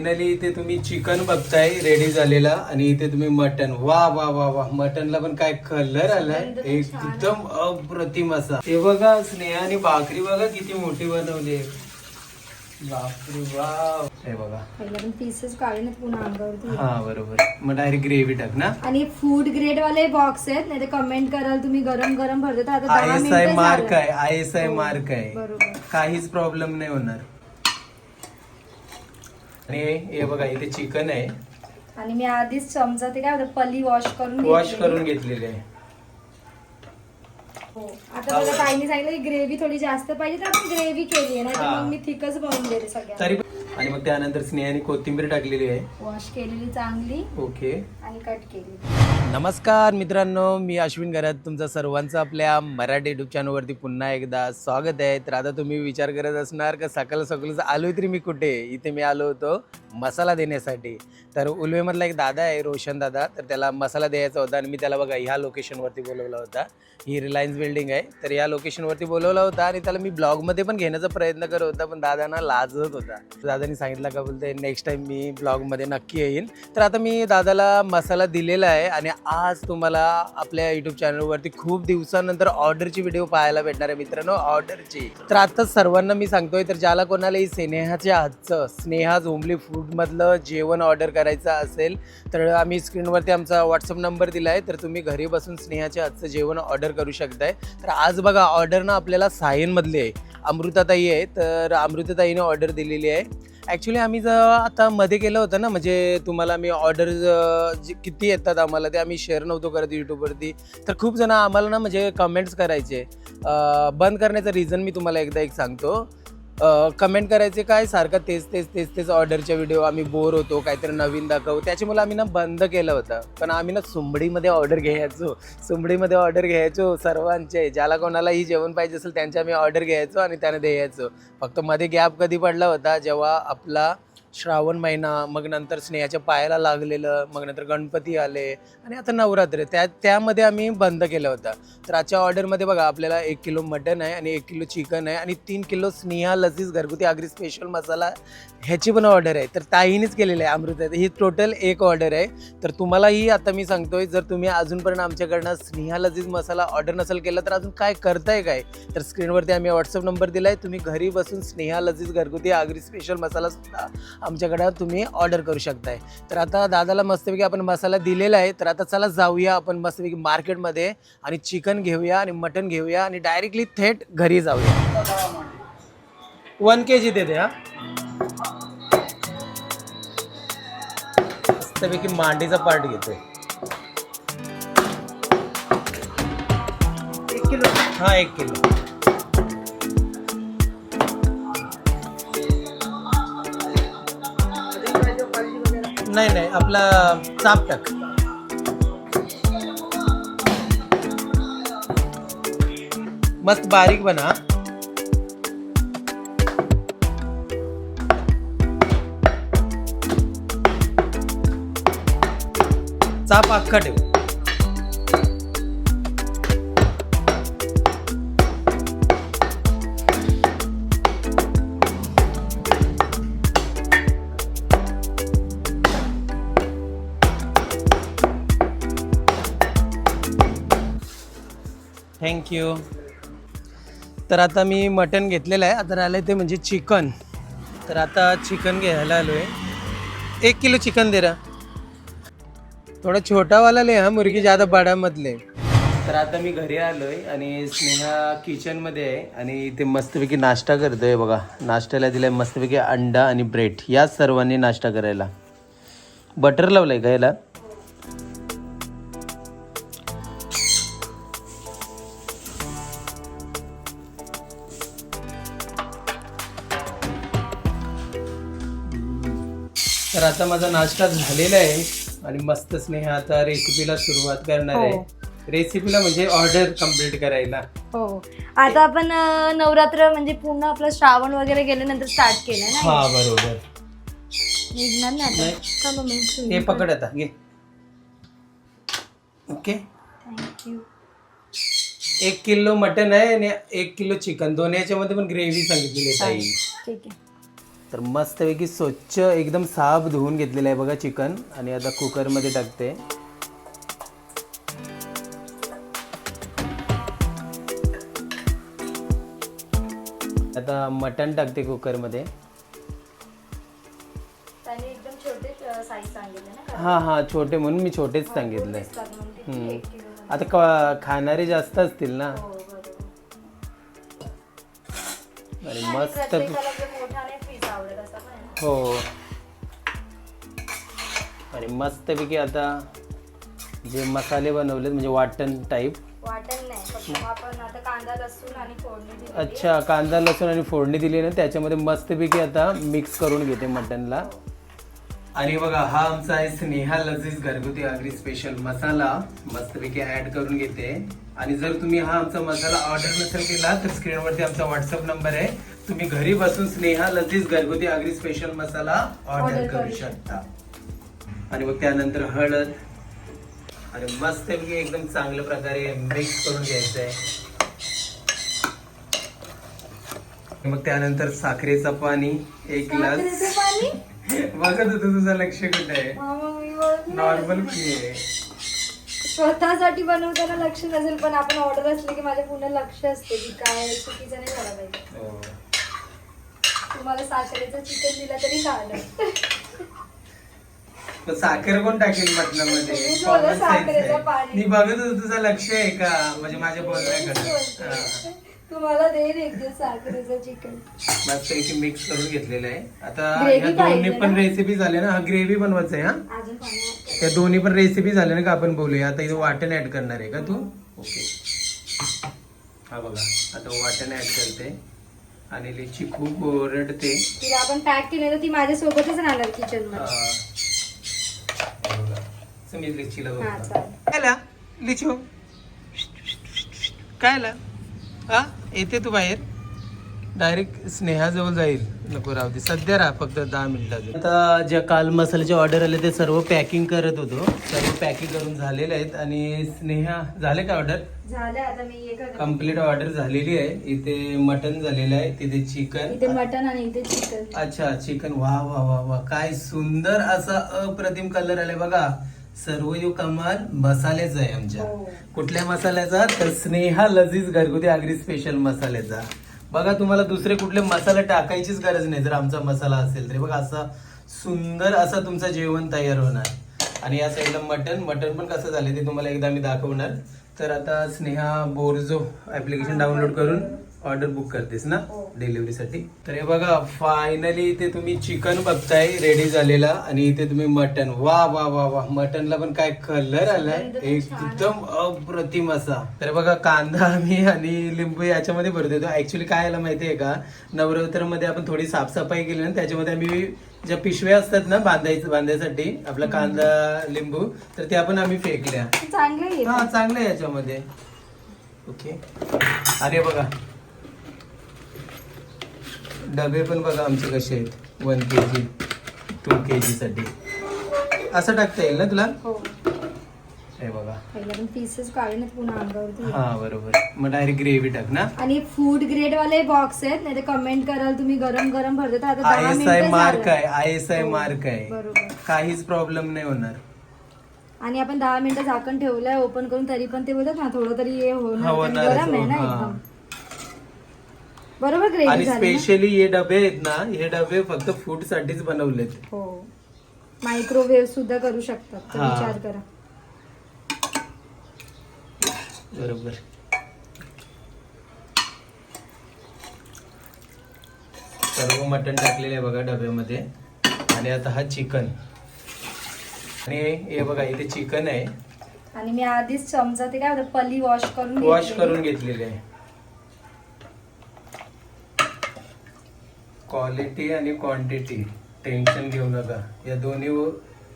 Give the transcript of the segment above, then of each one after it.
Finally इथे तुम्ही chicken बघताय रेडी झालेला आणि इथे तुम्ही मटन वा वा वा वा. मटनला पण काय कलर आलाय? एकदम अप्रतिम असा. हे बघा स्नेहा आणि भाकरी बघा किती मोठी बनवली आहे. बापरे वा हे बघा. पहिला पण पीसेस काढले नाहीत पुन्हा अंगावरती. हा बरोबर. मग डायरेक्ट ग्रेव्ही टाक ना. आणि फूड ग्रेड वाले बॉक्स आहेत नाही कमेंट कराल तुम्ही गरम गरम भरतो आता आय एस आय मार्क. आहे आय एस आय मार्क आहे. काहीच प्रॉब्लेम नाही होणार. आणि हे बघा इथे चिकन आहे. आणि मी आधीच चमचा ते काय होतं पली वॉश करून वॉश. करून घेतलेले आहे. हो आता मला ताईने सांगितलं ग्रेव्ही थोडी जास्त पाहिजे तर आपण ग्रेव्ही केली आहे नाही. मग मी थिकच बनवून देते सगळ्यांना. तरी आणि मग त्यानंतर स्नेहाने कोथिंबीर टाकलेली आहे. वॉश केलेली चांगली. ओके. आणि कट केली. नमस्कार मित्रांनो मी अश्विन घरात तुमचं सर्वांचं आपल्या मराठी युट्यूब चॅनलवरती पुन्हा एकदा स्वागत आहे. तर आता तुम्ही विचार करत असणार का सकाळ सकाळचं आलो तरी मी कुठे? इथे मी आलो होतो मसाला देण्यासाठी. तर उलवेमधला एक दादा आहे रोशन दादा. तर त्याला मसाला द्यायचा होता आणि मी त्याला बघा ह्या लोकेशनवरती बोलवला होता. ही रिलायन्स बिल्डिंग आहे. तर या लोकेशनवरती बोलवला होता आणि त्याला मी ब्लॉगमध्ये पण घेण्याचा प्रयत्न करत होता पण दादांना लाजत होता. दादानी सांगितलं का बोलते नेक्स्ट टाईम मी ब्लॉगमध्ये नक्की येईन. तर आता मी दादाला मसाला दिलेला आहे आणि आज तुम्हाला आपल्या यूट्यूब चॅनलवरती खूप दिवसानंतर ऑर्डरची व्हिडिओ पाहायला भेटणार आहे मित्रांनो ऑर्डरची तर आता सर्वांना मी सांगतोय तर ज्याला कोणालाही स्नेहाच्या हातचं स्नेहा झोंबली फूडमधलं जेवण ऑर्डर करायचं असेल तर आम्ही स्क्रीनवरती आमचा व्हॉट्सअप नंबर दिला आहे तर तुम्ही घरी बसून स्नेहाच्या हातचं जेवण ऑर्डर करू शकताय. तर आज बघा ऑर्डर ना आपल्याला सायनमधली आहे. अमृताताई आहे तर अमृताताईने ऑर्डर दिलेली आहे. ॲक्च्युली आम्ही जर आता मध्ये केलं होतं ना म्हणजे तुम्हाला मी ऑर्डर किती येतात आम्हाला ते आम्ही शेअर नव्हतो करत यूट्यूबवरती तर खूप जण आम्हाला ना म्हणजे कमेंट्स करायचे. बंद करण्याचं रिझन मी तुम्हाला एकदा एक सांगतो. कमेंट करायचे काय सारखं तेच तेच तेच तेच ऑर्डरच्या व्हिडिओ आम्ही बोर होतो काहीतरी नवीन दाखवू. त्याच्यामुळे आम्ही ना बंद केलं होतं. पण आम्ही ना सुंबडीमध्ये ऑर्डर घ्यायचो. सुंबडीमध्ये ऑर्डर घ्यायचो सर्वांचे. ज्याला कोणालाही जेवण पाहिजे असेल त्यांच्या आम्ही ऑर्डर घ्यायचो आणि त्याने द्यायचो. फक्त मध्ये गॅप कधी पडला होता जेव्हा आपला श्रावण महिना मग नंतर स्नेहाच्या पायाला लागलेलं मग नंतर गणपती आले आणि आता नवरात्र. त्या त्यामध्ये आम्ही बंद केलं होतं तर आजच्या ऑर्डरमध्ये बघा आपल्याला एक किलो मटन आहे आणि एक किलो चिकन आहे आणि तीन किलो स्नेहा लसीस घरगुती आगरी स्पेशल मसाला ह्याची पण ऑर्डर आहे. तर ताईनेच केलेली आहे अमृता. ही टोटल एक ऑर्डर आहे. तर तुम्हालाही आता मी सांगतोय जर तुम्ही अजूनपर्यंत आमच्याकडनं स्नेहा लजीज मसाला ऑर्डर नसेल केला तर अजून काय करताय काय? तर स्क्रीनवरती आम्ही व्हॉट्सअप नंबर दिला आहे तुम्ही घरी बसून स्नेहा लजीज घरगुती आगरी स्पेशल मसाला सुद्धा आमच्याकडं तुम्ही ऑर्डर करू शकताय. तर आता दादाला मस्तपैकी आपण मसाला दिलेला आहे. तर आता चला जाऊया आपण मस्तपैकी मार्केटमध्ये आणि चिकन घेऊया आणि मटन घेऊया आणि डायरेक्टली थेट घरी जाऊया. वन के जी देते हा. मस्तपैकी मांडीचा पार्ट घेतोय. एक किलो? हा एक किलो. नाही नाही आपला चाप टाक. मस्त बारीक बना. चाप अख्खा ठेव. थँक्यू तर आता मी मटन घेतलेलं आहे. आता राहिलं ते म्हणजे चिकन तर आता चिकन घ्यायला आलो आहे एक किलो चिकन दे रा थोडा छोटावाला ले हा मुर्गी ज्यादा बाडामधले. तर आता मी घरी आलोय आणि स्नेहा किचनमध्ये आहे आणि ते मस्तपैकी नाश्ता करतोय बघा. नाश्त्याला दिलाय मस्तपैकी अंडा आणि ब्रेड या सर्वांनी नाश्ता करायला. बटर लावलंय का याला? तर आता माझा नाश्ता झालेला आहे आणि मस्त स्नेहा आता रेसिपीला सुरुवात करणार आहे. हो. रेसिपीला म्हणजे ऑर्डर कंप्लीट करायला. हो. आता आपण अं, नवरात्र म्हणजे पूर्ण आपलं श्रावण वगैरे गेल्यानंतर स्टार्ट केलं ना? हा बरोबर. निघणार ना आता? नाही. चलो मी हे पकड आता घे. ओके? थँक्यू एक किलो मटन आहे आणि एक किलो चिकन. दोन याच्यामध्ये पण ग्रेव्ही सांगितलेली आहे ताई. ठीक आहे. तर मस्तपैकी स्वच्छ एकदम साफ धुवून घेतलेलं आहे बघा चिकन. आणि आता कुकरमध्ये टाकते. आता मटण टाकते कुकरमध्ये. हा हा छोटे म्हणून मी छोटेच सांगितले. आता खाणारे जास्त असतील ना. आणि मस्त. हो. आणि मस्तपैकी आता जे मसाले बनवलेत म्हणजे वाटण टाईप अच्छा कांदा लसूण आणि फोडणी दिली ना त्याच्यामध्ये मस्तपैकी आता मिक्स करून घेते मटनला आणि बघा हा आमचा आहे स्नेहा लजीज घरगुती आगरी स्पेशल मसाला. मस्तपैकी ऍड करून घेते. आणि जर तुम्ही हा आमचा मसाला ऑर्डर नसेल केला तर स्क्रीनवरती आमचा व्हॉट्सअप नंबर आहे. तुम्ही घरी बसून स्नेहा लजीज घरगुती आगरी स्पेशल मसाला ऑर्डर करू शकता. आणि मग त्यानंतर हळद. आणि मस्तपैकी एकदम चांगल्या प्रकारे मिक्स करून घ्यायचं आहे मग त्यानंतर साखरेचं पाणी एक ग्लास बघत होतो तुझं लक्ष कुठे आहे. नॉर्मल पाणी आहे. स्वतःसाठी बनवताना लक्ष नसेल पण आपण ऑर्डर असले की माझ्या पुन्हा लक्ष असते की काय चुकीचं नाही झालं पाहिजे हो. तुम्हाला साखरेचं चिकन दिलं तरी चालेल मग साखर कोण टाकेल. साखरेचं पाणी. मी बघत होतो तुझं लक्ष आहे का म्हणजे माझ्या बोलण्याकडे. तुम्हाला देईन एक दिवस साखरेचं चिकन. मस्तपैकी मिक्स करून घेतलेलं आहे. आता Gravy ह्या दोन्ही पाहिजे पण ना? रेसिपी झाल्या ना? हा ग्रेव्ही बनवायचं आहे हा? अजून पाणी. त्या दोन्ही पण रेसिपी झाल्या ना का आपण बोलूया? आता इथं वाटण ऍड करणार आहे का तू? ओके हा बघा आता वाटण ऍड करते. आणि लिची खूप ओरडते. तिला आपण पॅक केले तर ती माझ्यासोबतच राहणार किचन हा. मध्ये. हे. बघा. समीर लिचीला हा बघा चालेल कायला लिचू? कायला हा? येते तू बाहेर. डायरेक्ट स्नेहाजवळ जाईल. नको राहू दे. सध्या राहा फक्त दहा मिनिटात आता ज्या काल मसाल्याचे ऑर्डर आले ते सर्व पॅकिंग करत होतो. सर्व पॅकिंग करून झालेले आहेत आणि स्नेहा झाले का ऑर्डर कंप्लीट ऑर्डर झालेली आहे. इथे मटन झालेलं आहे तिथे इथे चिकन मटन आणि इथे चिकन अच्छा चिकन वा वा वा वा. काय सुंदर असा अप्रतिम कलर आलाय बघा. सर्व जो कमाल मसाल्याचा आहे आमच्या. हो. कुठल्या मसाल्याचा तर स्नेहा लजीज घरगुती आगरी स्पेशल मसाल्याचा बघा तुम्हाला दुसरे कुठले मसाले टाकायचीच गरज नाही. जर आमचा मसाला असेल तरी. बघा असा सुंदर असा तुमचं जेवण तयार होणार. आणि या साईडला मटन मटन पण कसं झालं ते तुम्हाला एकदा मी दाखवणार. तर आता स्नेहा बोरजो ऍप्लिकेशन डाउनलोड करून ऑर्डर बुक करतेस ना? हो. डिलिव्हरीसाठी? तर हे बघा फायनली इथे तुम्ही चिकन बघताय रेडी झालेला. आणि इथे तुम्ही मटन वा वा वा वा. मटनला पण काय कलर आलाय. एकदम अप्रतिम असा. तर बघा कांदा आम्ही आणि लिंबू याच्यामध्ये भरत. येतो ऍक्च्युली काय आला माहितीये का? नवरात्रमध्ये आपण थोडी साफसफाई केली ना त्याच्यामध्ये आम्ही ज्या पिशव्या असतात ना बांधायचं बांधायसाठी आपला कांदा लिंबू तर त्या पण आम्ही फेकल्या. चांगलं हा चांगलं याच्यामध्ये. ओके अरे बघा डबे पण बघा आमचे कसे आहेत. वन के जी टू के जी साठी. असं टाकता येईल ना तुला? हो. हे बघा. पहिला पीसेस काढून पुन्हा अंगावरती. हा बरोबर. मग डायरेक्ट ग्रेव्ही टाक ना. आणि फूड ग्रेड वाले बॉक्स आहेत नाही तर कमेंट कराल तुम्ही. गरम गरम भरतो. आता आय दहा एस आय मिनिटं मार्क झालं. आहे. आय एस आय हो, मार्क आहे. बरोबर. काहीच प्रॉब्लेम नाही होणार. आणि आपण दहा मिनिटं झाकण ठेवलंय ओपन करून तरी पण ते बोलतात ना थोडं तरी हे हा, होणार कारण होणारच, गरम आहे ना हा. एकदम. बरोबर ग्रेव्ही आणि झाली ना? स्पेशली हे डबे आहेत ना हे डबे फक्त फूड साठीच बनवलेत. हो. मायक्रोवेव्ह सुद्धा करू शकतात तर हा. विचार करा. बरोबर. सर्व मटण टाकलेले आहे बघा डब्यामध्ये. आणि आता हा चिकन आणि हे बघा इथे चिकन आहे. आणि मी आधीच चमचा ते काय होतं पली वॉश करून वॉश घेतलेली. करून घेतलेले आहे. क्वालिटी आणि क्वांटिटी टेन्शन घेऊ नका. या दोन्ही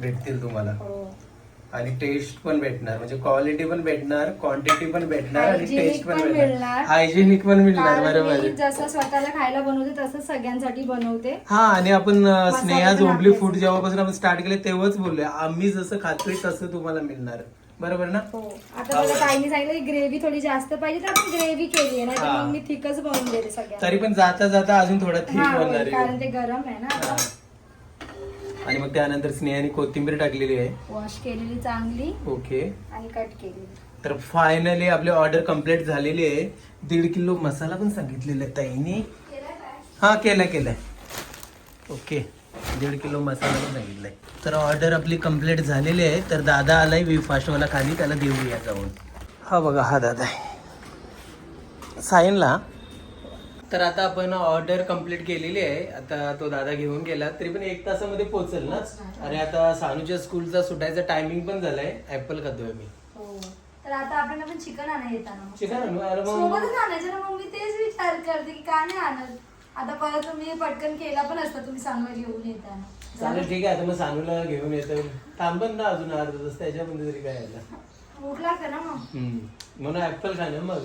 भेटतील तुम्हाला. हो. आणि टेस्ट पण भेटणार. म्हणजे क्वालिटी पण भेटणार क्वांटिटी पण भेटणार आणि टेस्ट पण भेटणार. मिळणार. हायजेनिक पण मिळणार बरोबर. मी जसं स्वतःला खायला बनवते तसं सगळ्यांसाठी बनवते. हा आणि आपण स्नेहा आपलेच. फूड जेव्हापासून आपण स्टार्ट केले तेव्हाच बोललोय. आम्ही जसं खातोय तसं तुम्हाला मिळणार. बरोबर ना? हो. आता मला ताईने सांगितलं की ग्रेव्ही थोडी जास्त पाहिजे तर आपण ग्रेव्ही केली आहे नाही हा. मग मी थिकच बनवून देते सगळ्या तरी पण जाता जाता अजून थोडा थिक हा, बनणार होय, कारण आहे ते गरम आहे ना हा. आणि मग त्यानंतर स्नेहाने कोथिंबीर टाकलेली आहे. वॉश केलेली चांगली. ओके. आणि कट केलेली. तर फायनली आपली ऑर्डर कंप्लीट झालेली आहे. दीड किलो मसाला पण सांगितलेला आहे ताईने. हा केलाय केलाय. ओके. दीड किलो मसाला पण सांगितलाय. तर ऑर्डर आपली कंप्लीट झालेली आहे. तर दादा आलाय वी फास्टवाला खाली त्याला देऊया जाऊन. हा बघा हा दादा आहे. सायनला. तर आता आपण ऑर्डर कंप्लीट केलेली आहे. आता तो दादा घेऊन गेला. तरी पण एक तासामध्ये पोहोचेल ना? अरे आता सानूच्या स्कूलचा सुटायचा टायमिंग पण झालाय. ऍपल खातोय मी. हो. तर आता आपण चिकन आणा येताना. चिकन आणू? अरे मग सोबतच आणायचं ना मग मी तेच विचार करते की का नाही आणत? आता परत तुम्ही पटकन केला पण असता तुम्ही सांगा घेऊन येताना चालेल ठीक आहे आता मग सानूला घेऊन येतो. थांबन ना अजून अर्धा तास त्याच्यामध्ये तरी काय यायला भूक लागते ना मग? हम्म. म्हणून ऍपल खाणं मग.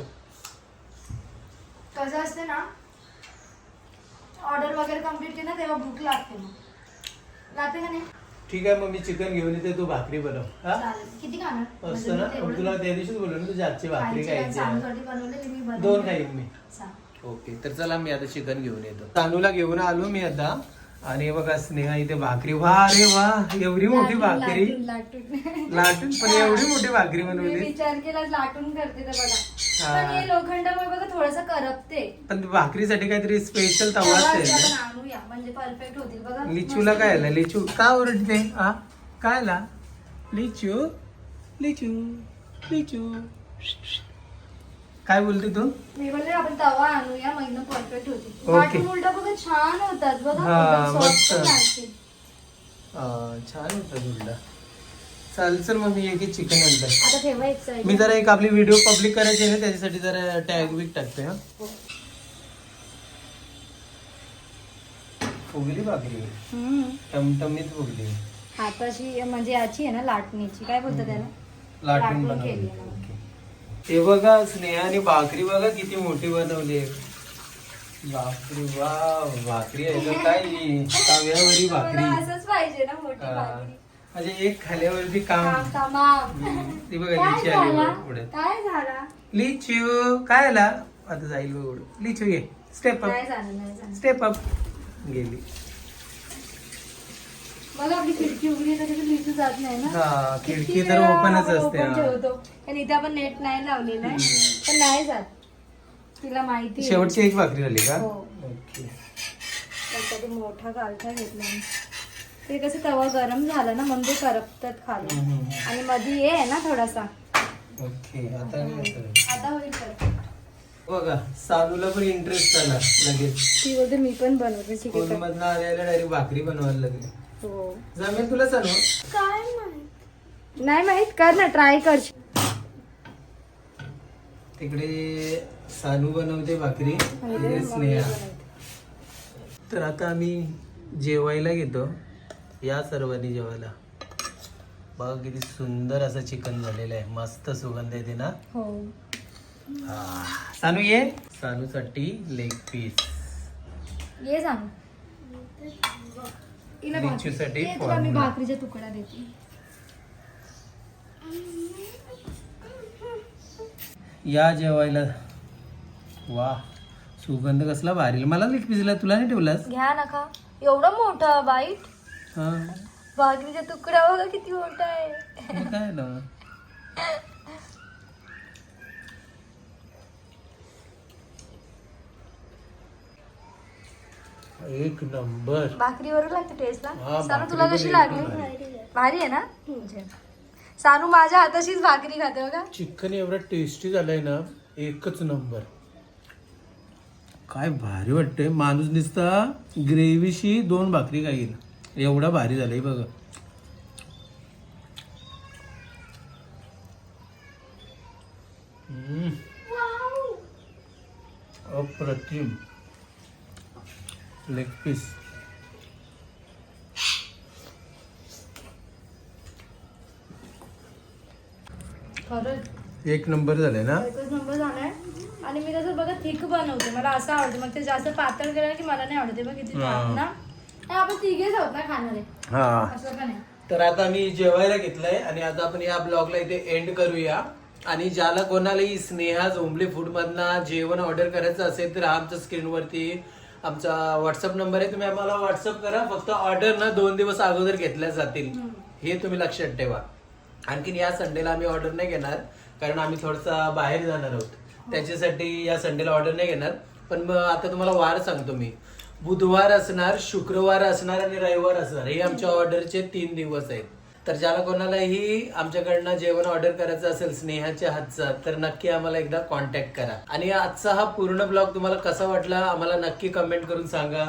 कसं असते ना ऑर्डर वगैरे कंप्लीट केली ना तेव्हा भूक लागते मग. लागते का नाही? ठीक आहे मग मी चिकन घेऊन येते तू भाकरी बनव. हा? चालेल. किती खाणार? असतं ना मग तुला त्या दिवशीच बोललो ना तुझ्या आजची भाकरी खायची आहे. सानूसाठी बनवलेली मी बनवली. दोन खाईन मी. सांग. ओके तर चला मी आता चिकन घेऊन येतो. तांदूला घेऊन आलो मी आता. आणि बघा स्नेहा इथे भाकरी. वा रे वा एवढी मोठी भाकरी. लाटून, पण एवढी मोठी भाकरी बनवली. विचार केला लाटून करते तर बघा. हा. पण हे लोखंडामुळे बघा थोडस करपते. पण भाकरीसाठी काहीतरी स्पेशल तवा तेव्हा असेल. ते ना आपण आणूया म्हणजे परफेक्ट होतील. बघा लिचूला काय आलं? लिचू. का ओरडते? हा काय आला? लिचू लिचू लिचू. काय बोलते तू? मी बोलले आपण तवा आणूया महिना परफेक्ट होतील ओके. लाटून उलटा बघा छान होतात बघा हा, मस्त. हा, छान होता तुला चाल चल मग मी एक चिकन आणलं ठेवा एक मी जरा एक आपली व्हिडिओ पब्लिक करायची आहे ना त्याच्यासाठी जरा टॅग विक टाकते हा. फुगली भाकरी. टमटमीत फुगली. हाताची म्हणजे याची आहे ना लाटणीची. काय बोलतात त्याला? लाटून लाटून केली बनवली आहे. हे बघा स्नेहाने भाकरी बघा किती मोठी बनवली आहे. भाकरी वा भाकरी आहे का काय? तव्यावरी भाकरी. मला असंच पाहिजे ना मोठी हा. भाकरी. म्हणजे एक खाल्यावरती काम. हम्म. ती बघा काय लिची आली झाला? बघ पुढे. काय झाला? लिचू काय आला? आता जाईल बघ पुढे. लिचू घे स्टेप नाही अप झालं नाही झालं. स्टेप अप गेली. बघा आपली खिडकी उघडी जात नाही ना हा खिडकी तर ओपनच आपण असते open हा. ठेवतो कारण इथे आपण नेट नाही लावलेलं आहे. पण नाही जात तिला माहिती आहे. शेवटची एक भाकरी झाली का हो. ओके मोठा गालठा घेतला मी. ते कसं तवा गरम झाला ना म्हणून ते करपतात खाली हम्म. आणि मध्ये ये आहे ना थोडासा ओके आता नाही होत. आता होईल. बघा सानूला पण इंटरेस्ट आला लगेच ती बोलते मी पण बनवते स्कूल चिकन मधनं आल्याला डायरेक्ट भाकरी बनवायला लागली हो. जमेल तुला सांगू काय माहीत? नाही माहीत कर ना ट्राय कर. तिकडे सानू बनवते भाकरी इकडे स्नेहा. तर आता आम्ही जेवायला घेतो या सर्वांनी जेवायला. बघा किती सुंदर असं चिकन झालेलं आहे. मस्त सुगंध येते ना? हो. हा. सानू ये. सानूसाठी लेग पीस ये सांग हिला भाकरी- लिचूसाठी ये तुला मी formula. भाकरीचा तुकडा देते. या जेवायला. वा सुगंध कसला भारी. मला लेग पीसला तुला नाही ठेवलास? घ्या ना खा. एवढा मोठा बाईट. हा. भाकरीचा तुकडा बघा किती मोठा आहे. हे काय ना. एक नंबर. भाकरी बरोबर लागते टेस्टला हा, सानू भाकरी तुला कशी लागली? भारी. भारी आहे ना. सानू माझ्या हाताशीच भाकरी खाते बघा. चिकन एवढं टेस्टी झालंय ना एकच नंबर. काय भारी वाटतंय. माणूस दिसता ग्रेव्हीशी दोन भाकरी खाईल. एवढा भारी झालंय बघा. हम्म. अप्रतिम. लेग पीस एक नंबर झालाय ना? एकच नंबर झालाय. आणि मी कसं बघा थिक बनवते. मला असं आवडतं. मग ते जास्त पातळ केलं की मला नाही आवडते. बघ किती हा. छान ना? नाही, आपण तिघेच आहोत ना खाणारे? हा. असं तर आता मी जेवायला घेतलंय आणि आता आपण या ब्लॉगला इथे एंड करूया. आणि ज्याला कोणालाही स्नेहा झोंबले फूड मधनं जेवण ऑर्डर करायचं असेल तर आमच्या स्क्रीनवरती आमचा व्हॉट्सअप नंबर आहे तुम्ही आम्हाला व्हॉट्सअप करा. फक्त ऑर्डर ना दोन दिवस अगोदर घेतल्या जातील. हे तुम्ही लक्षात ठेवा. आणखीन या संडेला आम्ही ऑर्डर नाही घेणार कारण आम्ही थोडसा बाहेर जाणार आहोत. त्याच्यासाठी या संडेला ऑर्डर नाही घेणार. पण आता तुम्हाला वार सांगतो मी. बुधवार असणार शुक्रवार असणार आणि रविवार असणार हे आमच्या ऑर्डरचे तीन दिवस आहेत. तर ज्याला कोणालाही आमच्याकडनं जेवण ऑर्डर करायचं असेल स्नेहाच्या हातचा तर नक्की आम्हाला एकदा कॉन्टॅक्ट करा. आणि आजचा हा पूर्ण ब्लॉग तुम्हाला कसा वाटला आम्हाला नक्की कमेंट करून सांगा.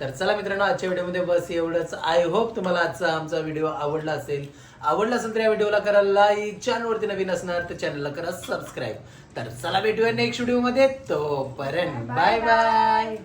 तर चला मित्रांनो आजच्या व्हिडिओमध्ये बस एवढंच. आय होप तुम्हाला आजचा आमचा व्हिडिओ आवडला असेल. आवडला असेल तर या व्हिडिओला करा लाईक चॅनलवरती नवीन असणार तर चॅनलला करा सबस्क्राईब तर चला भेटूया नेक्स्ट व्हिडिओमध्ये तोपर्यंत बाय बाय